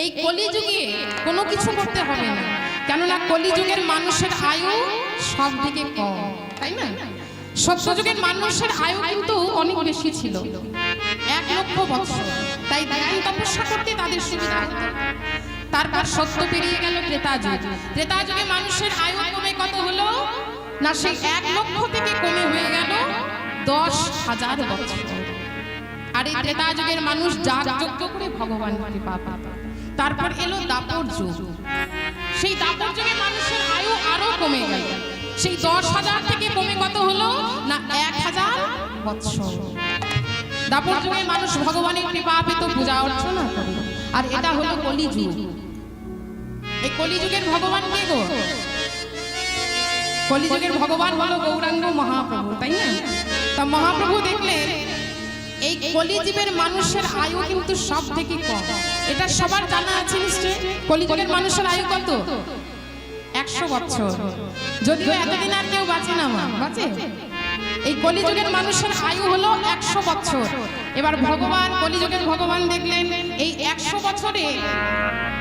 এই কলিযুগে কোনো কিছু করতে হবে না। কেননা কলিযুগের মানুষের আয়ু সব দিকে কম, তাই না? সত্যযুগের মানুষের আয়ু কিন্তু অনেক বেশি ছিল, এক লক্ষ বছর। তাই ধ্যান তপস্যা করতে তাদের সুবিধা তারপর সত্য পেরিয়ে গেল ত্রেতা যুগ। ত্রেতা যুগে মানুষের আয়ু কমে কত হলো? না, সেই এক লক্ষ থেকে কমে হয়ে গেল দশ হাজার বছর। আর এই ত্রেতা যুগের মানুষ যাগ যজ্ঞ করে ভগবান কৃপা পাত তারপর এলো দাপর যুগ। সেই দাপর যুগে মানুষের আয়ু আরও কমে গেল। সেই দশ হাজার থেকে কমে কত হলো? না, এক হাজার বৎসর। দাপর যুগে মানুষ ভগবানের কৃপা পেত, পূজা অর্চনা করে আর এটা হলো কলিযুগ। এই কলিযুগের ভগবান কে গো? কলিযুগের ভগবান হলো গৌরাঙ্গ মহাপ্রভু, তাই না? তা মহাপ্রভু দেখলেন এই কলিজীবের মানুষের আয়ু কিন্তু সব থেকে কম। এটা সবার জানা আছে নিশ্চয় কলিযুগের মানুষের আয়ু কত? একশো বছর। যদিও এতদিন আর কেউ বাঁচে না মা। বাঁচে? এই কলিযুগের মানুষের আয়ু হলো একশো বছর। এবার ভগবান, কলিযুগের ভগবান দেখলেন, এই একশো বছরে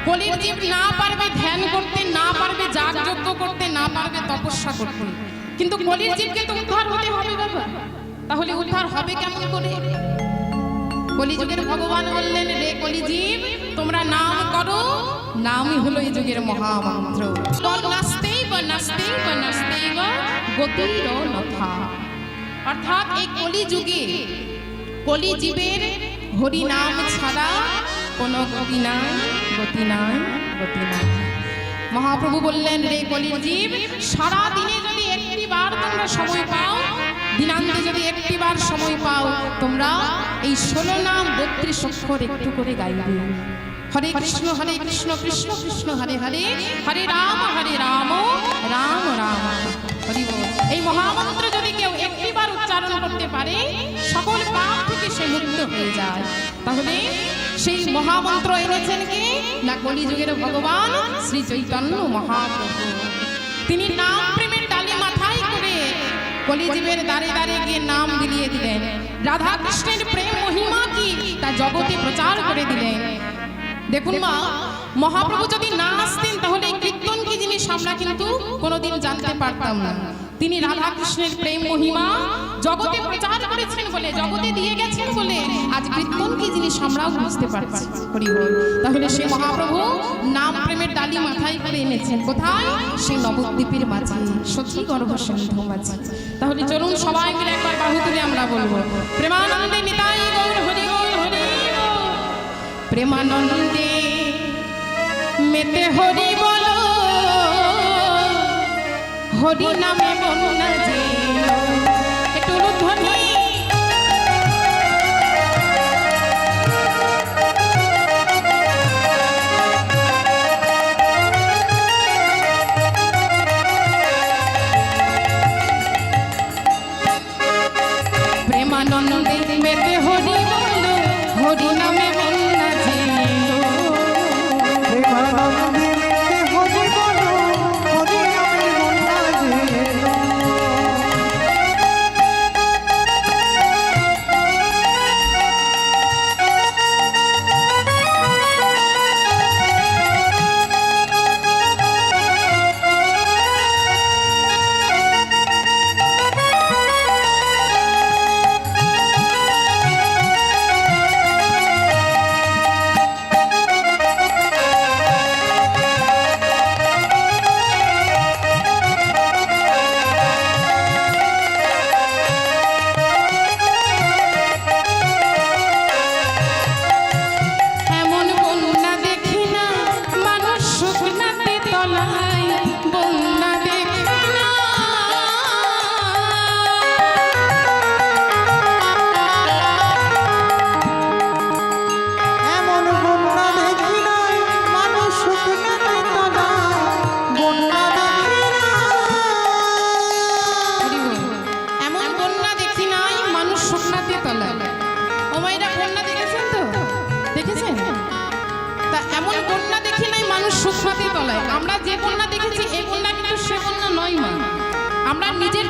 কলির জীব না পারবে ধ্যান করতে, না পারবে যাগ যজ্ঞ করতে, না পারবে তপস্যা করতে। কিন্তু কলির জীবকে তো উদ্ধার হতে হবে বাবা। তাহলে উদ্ধার হবে কেমন করে? কলিযুগের ভগবান বললেন, রে কলিজীব, তোমরা নাম করো। নামই হলো এই যুগের মহামন্ত্র। অর্থাৎ এই কলিযুগে কলিজীবের হরি নাম ছাড়া কোনো গতি নাই গতি নাই গতি নাই। মহাপ্রভু বললেন, রে কলির জীব সারা দিনে যদি একটি বার তোমরা সময় পাও দিনান্তে যদি একটিবার সময় পাও, তোমরা এই ষোলো নাম বত্রিশ অক্ষর একটু করে গাইবে। হরে কৃষ্ণ হরে কৃষ্ণ কৃষ্ণ কৃষ্ণ, হরে হরে হরে রাম হরে রাম রাম রাম। হরি এই মহামন্ত্র যদি কেউ একটিবার উচ্চারণ করতে পারে, সকল পাপ থেকে সে মুক্ত হয়ে যায়। তাহলে সেই মহামন্ত্র এনেছেন কে? না কলিযুগের ভগবান শ্রী চৈতন্য মহাপ্রভু। তিনি নাম কলিজীবের দারে দাঁড়িয়ে গিয়ে নাম বিলিয়ে দিলেন। রাধা কৃষ্ণের প্রেম মহিমা কি? তা জগতে প্রচার করে দিলেন। দেখুন মা, মহাপ্রভু যদি না আসতেন, তাহলে কীর্তন কি জিনিস আমরা কিন্তু কোনোদিন জানতে পারতাম না। তিনি রাধা কৃষ্ণের প্রেম মহিমা জগতে প্রচার করেছেন বলে, জগতে দিয়ে গেছেন বলে আজ কীর্তন কি জিনিস আমরাও বুঝতে পারছি। হরি তাহলে সেই মহাপ্রভু নাম প্রেমের ডালি মাথায় করে এনেছেন। কোথায়? সেই নবদ্বীপের মাঝে সত্যি সিন্ধু মাঝে। তাহলে চলুন সবাই মিলে একবার বাহু তুলে আমরা বলব, প্রেমানন্দে নিতাই গৌর, হরি গৌর, হরি। প্রেমানন্দে মেতে হরি হরি নামে বন্যা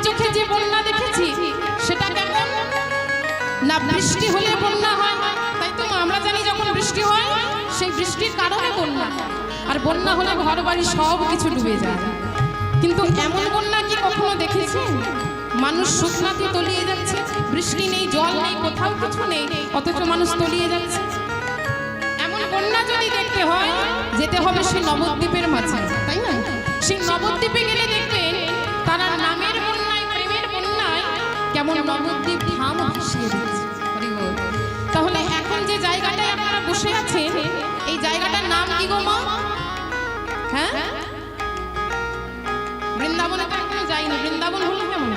চোখে যে বন্যা দেখেছি, সেটা কেমন? না বৃষ্টি হলে বন্যা হয়, তাই তো আমরা জানি যখন বৃষ্টি হয়, সেই বৃষ্টির কারণে বন্যা আর বন্যা হলে ঘর বাড়ি সব কিছু ডুবে যায়। কিন্তু এমন বন্যা কি কখনো দেখেছি? মানুষ শুকনাতে তলিয়ে যাচ্ছে, বৃষ্টি নেই, জল নেই, কোথাও কিছু নেই, অথচ মানুষ তলিয়ে যাচ্ছে। এমন বন্যা যদি দেখতে হয়, যেতে হবে সেই নবদ্বীপের মাঝে, তাই না? সেই নবদ্বীপে গেলে দেখবেন, তারা বন্যায় কেমন নবদ্বীপ ধাম ভাসিয়ে বল। তাহলে এখন যে জায়গাটায় আপনারা বসে আছেন, এই জায়গাটার নাম কি গো মা? হ্যাঁ? বৃন্দাবনে তো এখনও যাইনি। বৃন্দাবন হলো কেমন?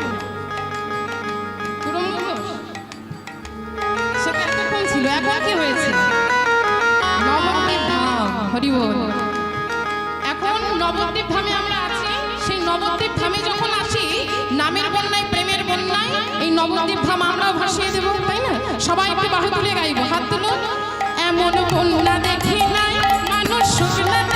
এখন নবদ্বীপ ধাম আমরা আছি। সেই নবদ্বীপ ধামে যখন আসি নামের বন্যায় এই নবদ্বীপ ধাম আমরাও ভাসিয়ে দেবো, তাই না? সবাই একটু বাহু তুলে গাইবো। হাত তুলো। এমন বন্যা দেখি নাই, মানুষ শুকনাতে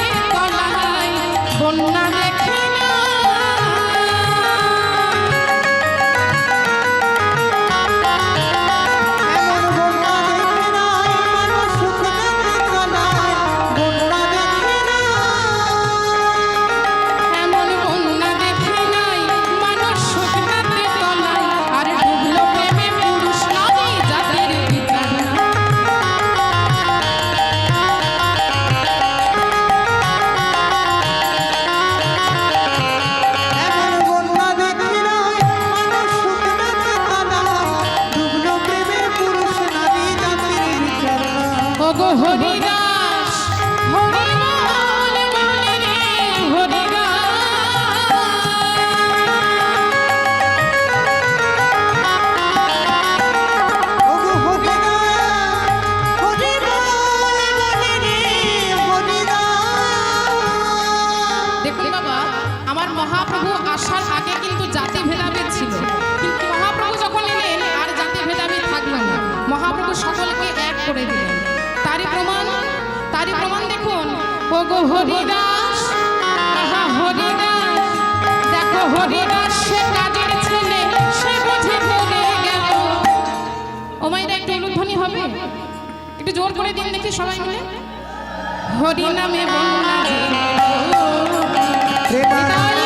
মহাপ্রভু আসার আগে কিন্তু জাতি ভেদাভেদ ছিল। কিন্তু মহাপ্রভু যখন এলেন, আর জাতি ভেদাভেদ থাকল না। মহাপ্রভু সকলকে এক করে দিলেন। তারই প্রমাণ তারই প্রমাণ দেখুন। ওগো হরিদাস হরিদাস, দেখো হরিদাস, সে কাজের ছেলে, সে বুঝে পড়ে গেল। ও মাইরা একটু উলুধ্বনি হবে? একটু জোর করে দিন দেখি সবাই মিলে। হরি নামে বন্যা প্রেমানন্দে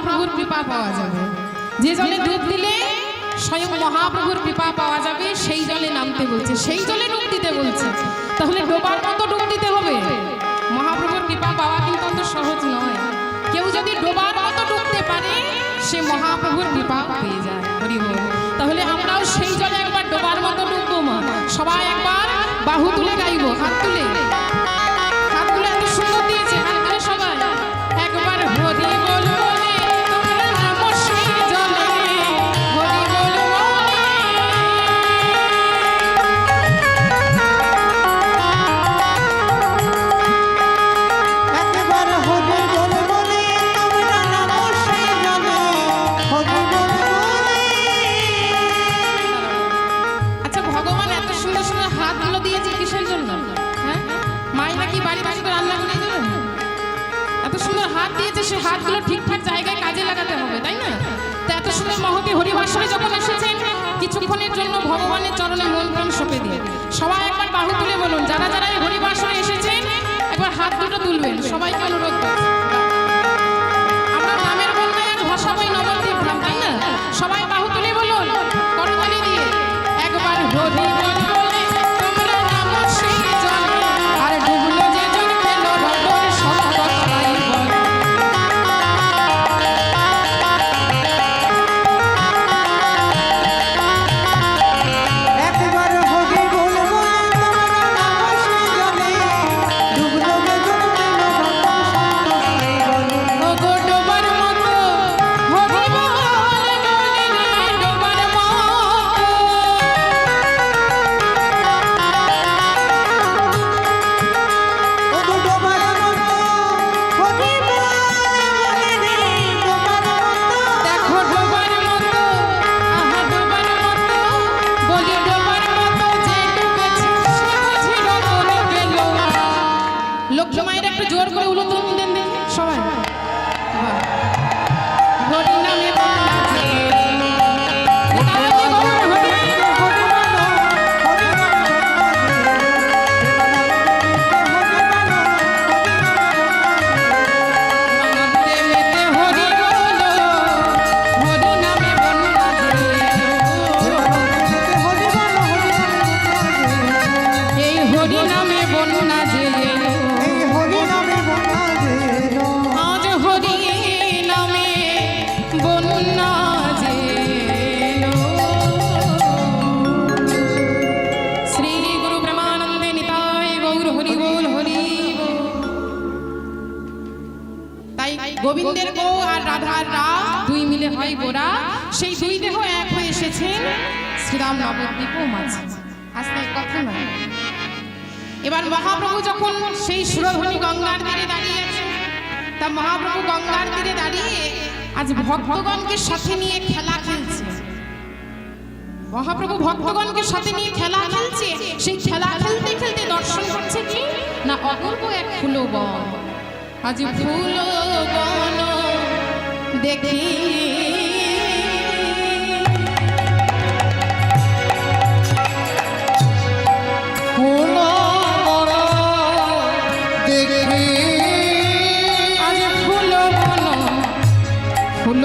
মহাপ্রভুর কৃপা পাওয়া যাবে। যে জলে ডুব দিলে স্বয়ং মহাপ্রভুর কৃপা পাওয়া যাবে সেই জলে নামতে বলছে। সেই জলে ডুব দিতে বলছে। তাহলে ডোবার মতো ডুব দিতে হবে। মহাপ্রভুর কৃপা পাওয়া কিন্তু অত সহজ নয়। কেউ যদি ডোবার মতো ডুবতে পারে সে মহাপ্রভুর কৃপা পেয়ে যায়। হরি বল। তাহলে আমরাও সেই জলে একবার ডোবার মতো ডুববো মা। সবাই একবার বাহু তুলে গাইবো হাত তুলে। সেই দেহ এক হয়ে এসেছেন শ্রীরাম নবদ্বীপ মাঝে। আজকে কথা নয়। এবার মহাপ্রভু যখন সেই সুরধ্বনি গঙ্গার তীরে দাঁড়িয়েছে তা মহাপ্রভু গঙ্গার তীরে দাঁড়িয়ে আজ ভক্তগণকে সাথে নিয়ে খেলা খেলছে। মহাপ্রভু ভক্তগণকে সাথে নিয়ে খেলা খেলছে। সেই খেলা খেলতে খেলতে দর্শন করছে কি? না অপূর্ব এক ফুল বন আজ ফুল বন দেখি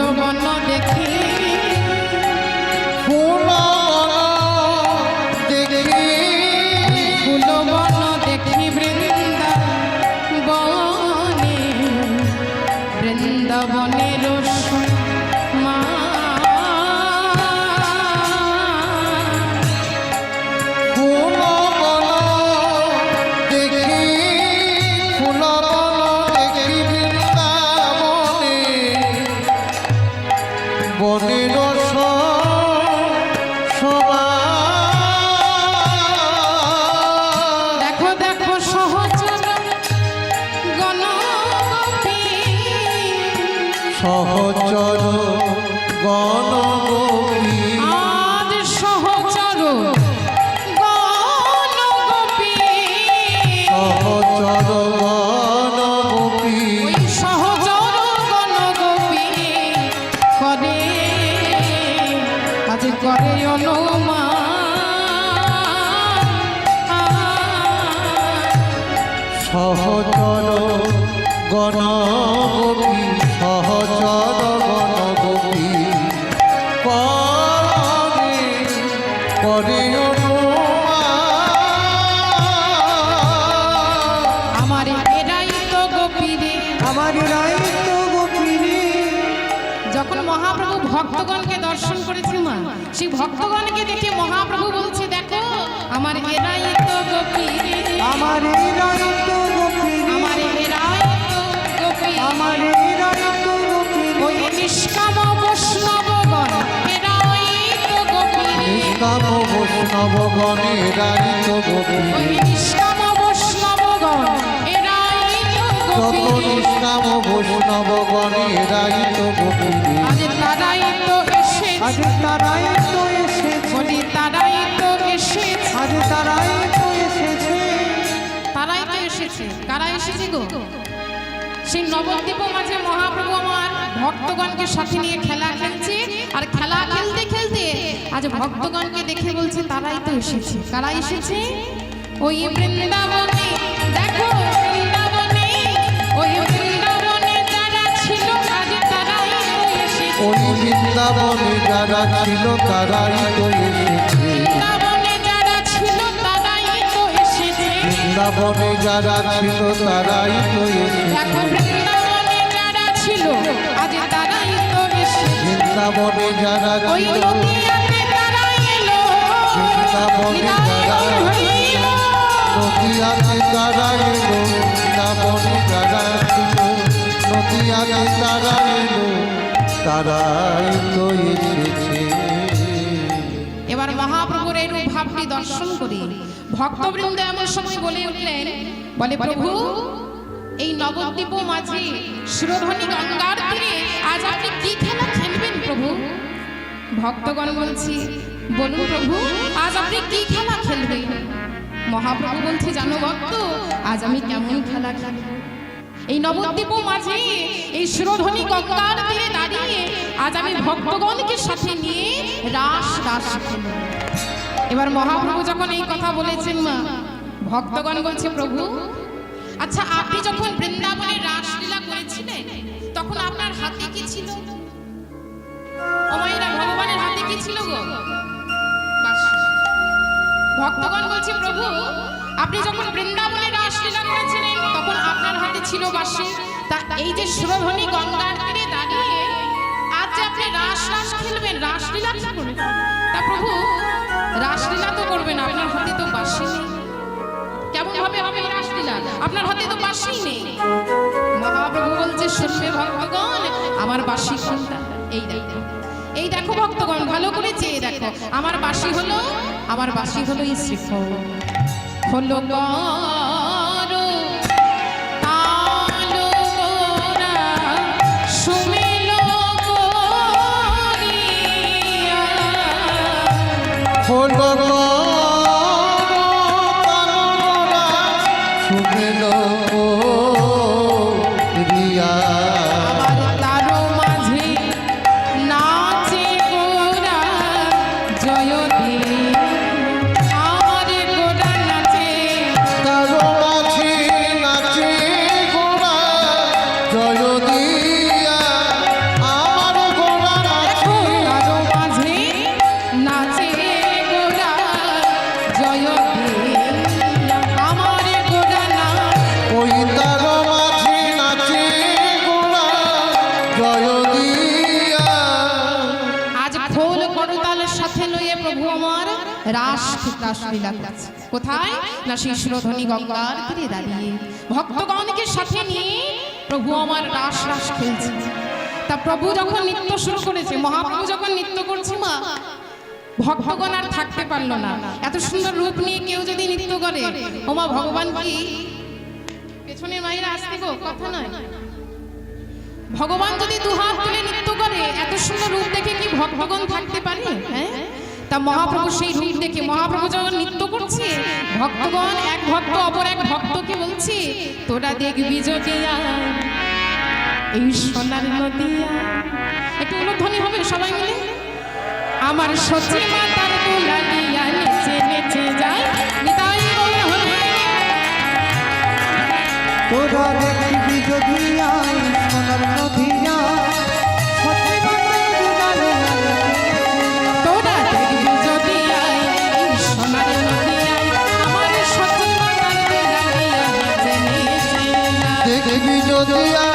ফুল বন দেখি সহচর আজ সহচর সহচর গণগোপী। সহচর গণগোপী করে আজ করে অনুমান। সহচর গণগোপী ভক্তগণকে দর্শন করেছে মা সেই ভক্তগণকে দেখে মহাপ্রভু বলছে দেখো আমার এরাই তো গোপী। আমার রাইত গোপিনী আমার এরাই তো গোপী আমার রাইত গোপিনী ওই নিষ্কাম বৈষ্ণবগণ এরাই তো গোপী। নিষ্কাম বৈষ্ণব গণেরাইত গোপী ওই নিষ্কাম বৈষ্ণবগণ এরাই তো গোপী। নিষ্কাম বৈষ্ণব গণেরাইত গোপী আজ তারাই তারাই তো এসেছে। বলি তারাই তো এসেছে। আজ তারাই তো এসেছে। তারাই তো এসেছে। কারা এসেছে গো? সেই নবদ্বীপ মাঝে মহাপ্রভু আমার ভক্তগণকে সাথে নিয়ে খেলা খেলছে। আর খেলা খেলতে খেলতে আজ ভক্তগণকে দেখে বলছে তারাই তো এসেছে। কারা এসেছে? ওই বৃন্দাবনে। দেখো ওই বৃন্দাবনে যারা ছিল তারাই তো এসেছে। বৃন্দাবনে যারা ছিল তারাই তো এসেছে। বৃন্দাবনে যারা ছিল বৃন্দাবনে যারা তারা এলো। বৃন্দাবনে যারা ছিল নদিয়াতে তারা এলো। এবার মহাপ্রভুর এই রূপ ভাবটি দর্শন করি। ভক্তবৃন্দ এমন সময় বলে উঠলেন, বলে, প্রভু, এই নবদ্বীপ মাঝে সুরধ্বনি গঙ্গার তীরে আজ আপনি কি খেলা খেলবেন প্রভু? ভক্তগণ বলছি, বলুন প্রভু, আজ আপনি কি খেলা খেলবেন? মহাপ্রভু বলছি, জানো ভক্ত, আজ আমি কেমন খেলা খেলব? এই নবদ্বীপ মাঝে এই সুরধ্বনি গঙ্গার তীরে দাঁড়িয়ে আজ আমি ভক্তগণকে সাথে নিয়ে রাস রাস এবার মহাপ্রভু যখন এই কথা বলেছেন মা ভক্তগণ বলছে, প্রভু আচ্ছা আপনি যখন বৃন্দাবনে রাসলীলা করেছিলেন, তখন আপনার হাতে কি ছিল? ও মায়েরা ভগবানের হাতে কি ছিল গো? ভক্তগণ বলছে, প্রভু, আপনি যখন বৃন্দাবনে রাসলীলা করেছিলেন, তখন আপনার হাতে ছিল বাঁশি তা এই যে সুরধ্বনি গঙ্গার তীরে দাঁড়িয়ে আজ যে আপনি রাস রাস খেলবেন রাসলীলা কি করবেন? তা প্রভু রাসলীলা তো করবেন আপনার হাতে তো বাঁশি নেই। কেমন হবে এই রাসলীলা? আপনার হাতে তো বাঁশি নেই। মহাপ্রভু বলছে শুনবে ভক্তগণ আমার বাঁশি কোনটা? এই দেখো। এই দেখো ভক্তগণ ভালো করে চেয়ে দেখো। আমার বাসি হলো আমার বাঁশি হলো এই শ্রীফল। হলো গরু, হলো শুনলো রাস রাসলীলা করছে। কোথায়? না সেই সুরধ্বনি গঙ্গার তীরে দাঁড়িয়ে। ভক্তগণকে সাথে নিয়ে প্রভু আমার রাস রাস খেলছে। তা প্রভু যখন নৃত্য শুরু করেছে, মহাপ্রভু যখন নৃত্য করছে, মা, ভক্তগণ আর থাকতে পারল না। এত সুন্দর রূপ নিয়ে কেউ যদি নৃত্য করে ওমা ভগবান কি? পেছনের মায়েরা আসতে গো, কথা নয়। ভগবান যদি দুহাত তুলে নৃত্য করে, এত সুন্দর রূপ দেখে কি ভক্তগণ থাকতে পারে? হ্যাঁ? তা মহাপ্রভু সেই রূপ দেখে, মহাপ্রভু যখন নৃত্য করছে, ভক্তগণ এক ভক্ত, অপর এক ভক্তকে বলছে, তোরা দেখবি এই সোনার নদিয়া। একটু উলধ্বনি হবে সবাই মিলে? আমার সচি মাতার তুলা দিয়া যায়। নিতাই গৌর হরে। তোরা দেখবি সোনার দেখবি